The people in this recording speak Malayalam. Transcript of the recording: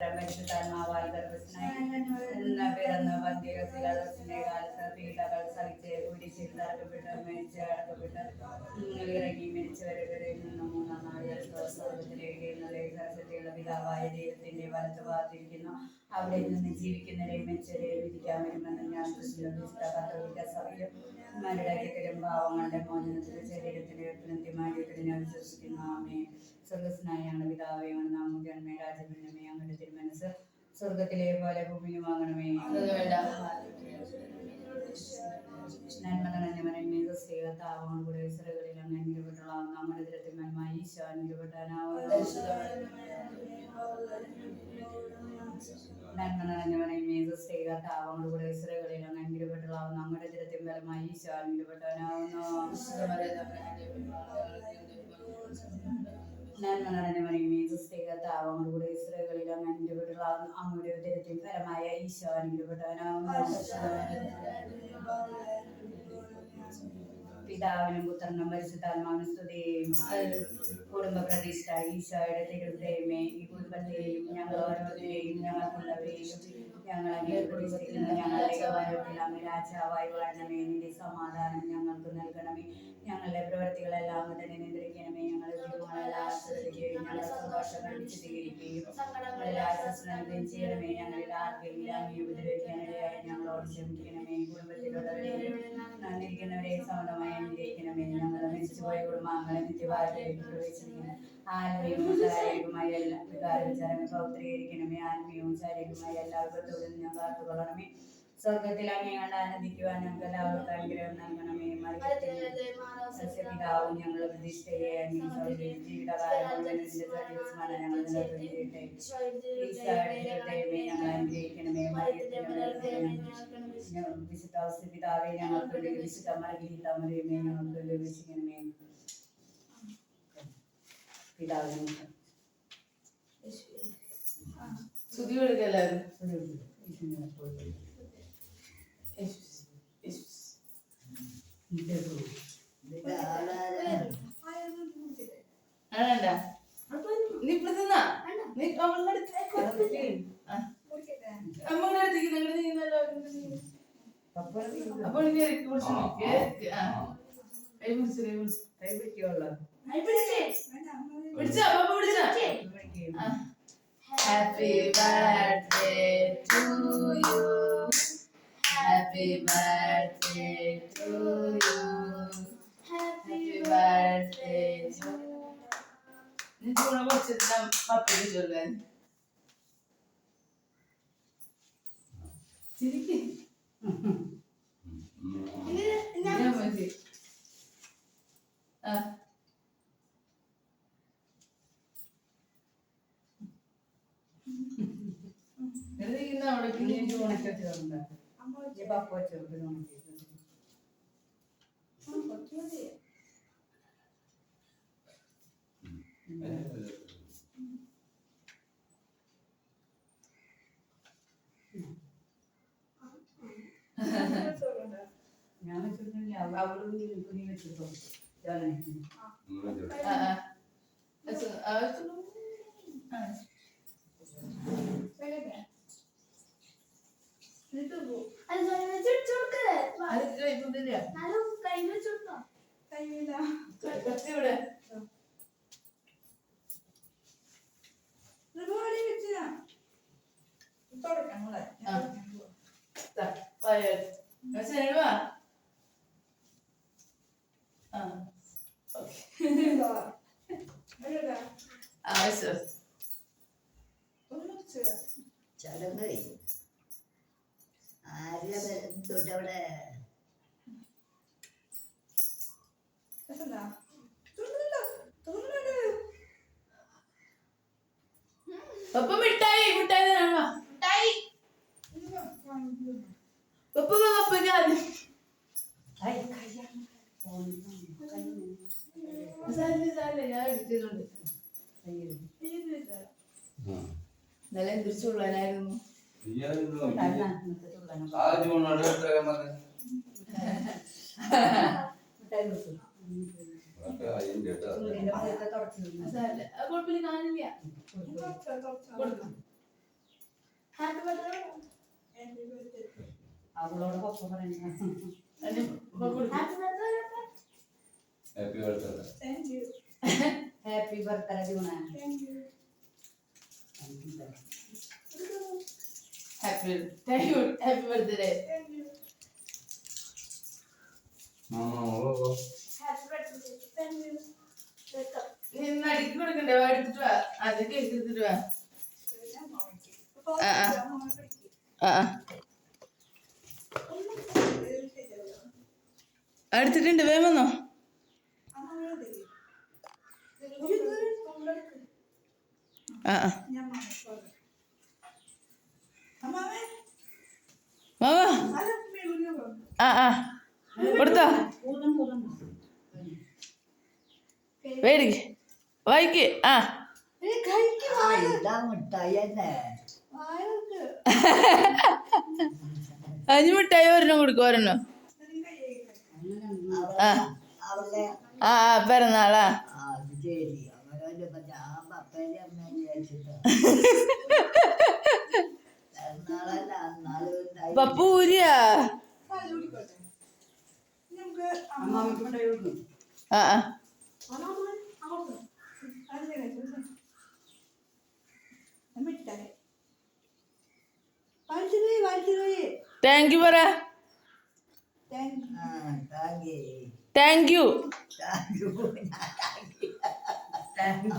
പരിശുദ്ധാത്മാവാൽ ഇന്ന് പിറന്ന പന്തികസിലെ കാലത്ത് പീഡകൾ സഹിച്ച് കുരിശിൽ തറക്കപ്പെട്ട് മരിച്ച് അടക്കപ്പെട്ട് ഇറങ്ങി മരിച്ചവരുടെ നിന്ന് മൂന്നാം സ്വർഗത്തിലേക്ക് സരസ്വതിയുള്ള പിതാവായ ദൈവത്തിന്റെ വലത്ത് ഭാഗത്തിരിക്കുന്നു. അവിടെ നിന്ന് ജീവിക്കുന്നവരെയും മരിച്ചവരെയും വിധിക്കാൻ വരുമെന്ന് ഞാൻ കത്തോലിക്ക സഭയും മരുടക്കത്തിലും ഭാവങ്ങളുടെ മോചനത്തിലും ശരീരത്തിന്റെ ഉയർത്തനത്തിമാരിയത്തിൽ ഞാൻ വിശ്വസിക്കുന്നു ആമേ സ്വർഗസ്നായാണ് പിതാവെയാണ് പിതാവേ നാം ജന്മേ രാജപിന്നമേ അങ്ങയുടെ തിരുമനസ് സ്വർഗത്തിലെ പോലെ ഭൂമിയിലുമാകണമേ നന്മ നിറഞ്ഞവനെ അങ്ങ് നിരപെട്ടുള്ളാവുന്ന നമ്മുടെ ദരത്തിൽ നന്മ നിറഞ്ഞവനെ മേഘ സ്ത്രീകത്താവോട് കൂടെ ഇസ്രകളിൽ അങ്ങ് നിരപെട്ടുള്ളാവുന്ന നമ്മുടെ ദരത്തിൽ ബലമായി ഈശോ നിരപെട്ടാനാവുന്നു നന്മ നിറഞ്ഞവനെ മേഘ സ്ത്രീകത്താവോട് കൂടെ ഇസ്രകളിൽ അങ്ങ് നിരപെട്ടുള്ളാവുന്ന അങ്ങയുടെ ദരത്തിൽ ഫലമായ ഈശോ പിതാവിനും പുത്രനും പരിശുദ്ധാത്മാവിനും സ്തുതിയും. കുടുംബ പ്രതിഷ്ഠ ഈശോയുടെ തിരുഹൃദയമേ ഈ കുടുംബത്തെയും ഞങ്ങൾ ഓരോരുത്തരെയും ഞങ്ങൾക്കുള്ളവരെയും ഞങ്ങൾ കുടുംബത്തിൽ ഞങ്ങളുടെ അങ്ങ് രാജാവായി വളരണമേ നിന്റെ സമാധാനം ഞങ്ങൾക്ക് നൽകണമേ. ഞങ്ങളുടെ പ്രവൃത്തികളെല്ലാം തന്നെ നിയന്ത്രിക്കണമേ. ഞങ്ങളുടെ ജീവിതങ്ങളെല്ലാം ആസ്വദിക്കുകയും ഞങ്ങളുടെ സന്തോഷങ്ങൾ വിശദീകരിക്കുകയും ഞങ്ങളിൽ ആശ്വസനം ചെയ്യണമേ. ഞങ്ങളിൽ ആർക്കെങ്കിലും അങ്ങേ ഉപദ്രവിക്കാനിടയായി ഞങ്ങളോട് ക്ഷമിക്കണമേ. കുടുംബത്തിലുള്ളവരെയും സമതമായി അനുഗ്രഹിക്കണമേ. ഞങ്ങളുടെ മരിച്ചുപോയ കുടുംബാംഗങ്ങളെ നിത്യവാരത്തിലേക്ക് പ്രവേശിക്കണം ആത്മീയവും ശാരീരികമായ എല്ലാ വികാര വിചാരങ്ങൾ പൗത്രീകരിക്കണമേ ആത്മീയവും ശാരീരികമായ എല്ലാ നിന്ന് ഞാൻ കാത്തുകൊള്ളണമേ സ്വർഗത്തിൽ അങ്ങനെ ആനന്ദിക്കുവാൻ ഞങ്ങൾക്ക് എല്ലാവർക്കും അനുഗ്രഹം നൽകണമേ. പിതാവും ഞങ്ങൾ പ്രതിഷ്ഠയെ ജീവിതകാലം ഞങ്ങൾ നിലനിർത്തിയിട്ടെ. ഞങ്ങൾ അനുഗ്രഹിക്കണമേ. വിശുദ്ധ പിതാവേ ഞങ്ങൾക്ക് വിശുദ്ധ മറിയമേ ഞങ്ങൾക്ക് പിതാവിനെ സ്തുതി കൊടുക്കുക എല്ലാവരും ആണണ്ട നീ ഇപ്പൊ തിന്നാ നീ അവളുടെ അടുത്തേക്ക് അമ്മയുടെ അടുത്തേക്ക് നിങ്ങൾ നീന്നല്ലോ അപ്പൊ എനിക്ക് ഇറക്കി പിടിച്ചു കേക്ക് ആ. കൈ പിടിച്ചു കൈ പിടിച്ചു. കൈപിടിക്കുള്ള പിടിച്ചാ. അപ്പൊ പിടിച്ചാ. Happy birthday to you. Happy birthday to you. Happy birthday to you. నేను చూడవచ్చేద్దాం మా పెళ్లి చూడలేదు తిరిగి మంచి ഞാൻ വെച്ചിട്ടില്ല അവൾ കുഞ്ഞി വെച്ചിട്ടോ? ആ ആ അത് ആ ആ അത് ഇപ്പില്ല കത്തി ഇവിടെ ശരിവാ ആ ആവശ്യം ചടങ്ങ് തൊട്ടവിടെ പപ്പ മിഠായി മിഠായി തരാണോ പപ്പ പപ്പയ്ക്ക് ആദ്യം സാരില്ല സാരില്ല కాజు ఉన్నాడు ఎట్లా మరి happy birthday happy birthday happy thank you happy birthday mama ഓ നീ ഇന്ന് അടിക്ക് കൊടുക്കണ്ടേ? എടുത്തിട്ട് വാ. അത് കേക്ക് എടുത്തിട്ട് വാ. ആ ആ. എടുത്തിട്ടുണ്ട്. വേമെന്നോ ആ ആ. ആ ആ. കൊടുത്തോ. വേടിക്ക് വായിക്ക്. ആ. അഞ്ച് മിഠായി ഒരെണ്ണം കൊടുക്കും ഒരെണ്ണം. ആ. അവളെ ആ പിറന്നാളാ. ആ ആ ആ. താങ്ക് യു പറ. Thank you thank you